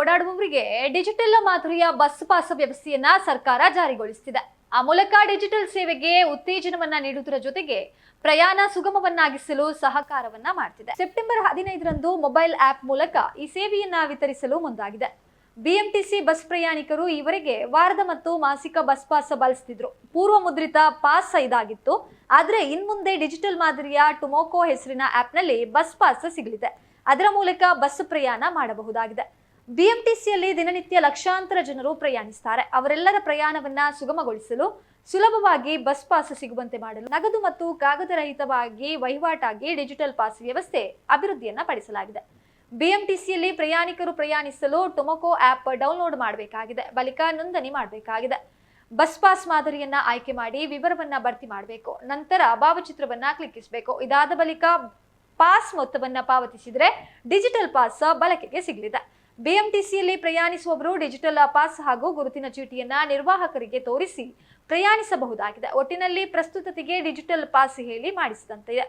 ಓಡಾಡುವವರಿಗೆ digital ಮಾದರಿಯ bus pass ವ್ಯವಸ್ಥೆಯನ್ನ ಸರ್ಕಾರ ಜಾರಿಗೊಳಿಸುತ್ತಿದೆ ಆ ಮೂಲಕ ಡಿಜಿಟಲ್ ಸೇವೆಗೆ ಉತ್ತೇಜನವನ್ನ ನೀಡುವುದರ ಜೊತೆಗೆ ಪ್ರಯಾಣ ಸುಗಮವನ್ನಾಗಿಸಲು ಸಹಕಾರವನ್ನ ಮಾಡ್ತಿದೆ. ಸೆಪ್ಟೆಂಬರ್ ಹದಿನೈದರಂದು ಮೊಬೈಲ್ ಆಪ್ ಮೂಲಕ ಈ ಸೇವೆಯನ್ನ ವಿತರಿಸಲು ಮುಂದಾಗಿದೆ. ಬಿಎಂಟಿಸಿ ಬಸ್ ಪ್ರಯಾಣಿಕರು ಈವರೆಗೆ ವಾರದ ಮತ್ತು ಮಾಸಿಕ ಬಸ್ ಪಾಸ್ ಬಳಸ್ತಿದ್ರು. ಪೂರ್ವ ಮುದ್ರಿತ ಪಾಸ್ ಇದಾಗಿತ್ತು. ಆದ್ರೆ ಇನ್ಮುಂದೆ ಡಿಜಿಟಲ್ ಮಾದರಿಯ ಟುಮೋಕೋ ಹೆಸರಿನ ಆಪ್ನಲ್ಲಿ ಬಸ್ ಪಾಸ್ ಸಿಗಲಿದೆ. ಅದರ ಮೂಲಕ ಬಸ್ ಪ್ರಯಾಣ ಮಾಡಬಹುದಾಗಿದೆ. ಬಿಎಂಟಿಸಿಯಲ್ಲಿ ದಿನನಿತ್ಯ ಲಕ್ಷಾಂತರ ಜನರು ಪ್ರಯಾಣಿಸ್ತಾರೆ. ಅವರೆಲ್ಲರ ಪ್ರಯಾಣವನ್ನ ಸುಗಮಗೊಳಿಸಲು, ಸುಲಭವಾಗಿ ಬಸ್ ಪಾಸ್ ಸಿಗುವಂತೆ ಮಾಡಲು, ನಗದು ಮತ್ತು ಕಾಗದರಹಿತವಾಗಿ ವಹಿವಾಟಾಗಿ ಡಿಜಿಟಲ್ ಪಾಸ್ ವ್ಯವಸ್ಥೆ ಅಭಿವೃದ್ಧಿಯನ್ನ ಪಡಿಸಲಾಗಿದೆ. ಬಿಎಂಟಿಸಿಯಲ್ಲಿ ಪ್ರಯಾಣಿಕರು ಪ್ರಯಾಣಿಸಲು ಟೊಮೊಕೊ ಆಪ್ ಡೌನ್ಲೋಡ್ ಮಾಡಬೇಕಾಗಿದೆ. ಬಳಿಕ ನೋಂದಣಿ ಮಾಡಬೇಕಾಗಿದೆ. ಬಸ್ ಪಾಸ್ ಮಾದರಿಯನ್ನ ಆಯ್ಕೆ ಮಾಡಿ ವಿವರವನ್ನ ಭರ್ತಿ ಮಾಡಬೇಕು. ನಂತರ ಭಾವಚಿತ್ರವನ್ನ ಕ್ಲಿಕ್ಕಿಸಬೇಕು. ಇದಾದ ಬಳಿಕ ಪಾಸ್ ಮೊತ್ತವನ್ನ ಪಾವತಿಸಿದರೆ ಡಿಜಿಟಲ್ ಪಾಸ್ ಬಳಕೆಗೆ ಸಿಗಲಿದೆ. ಬಿಎಂಟಿಸಿಯಲ್ಲಿ ಪ್ರಯಾಣಿಸುವವರು ಡಿಜಿಟಲ್ ಪಾಸ್ ಹಾಗೂ ಗುರುತಿನ ಚೀಟಿಯನ್ನ ನಿರ್ವಾಹಕರಿಗೆ ತೋರಿಸಿ ಪ್ರಯಾಣಿಸಬಹುದಾಗಿದೆ. ಒಟ್ಟಿನಲ್ಲಿ ಪ್ರಸ್ತುತತೆಗೆ ಡಿಜಿಟಲ್ ಪಾಸ್ ಹೇಳಿ ಮಾಡಿಸಿದಂತಿದೆ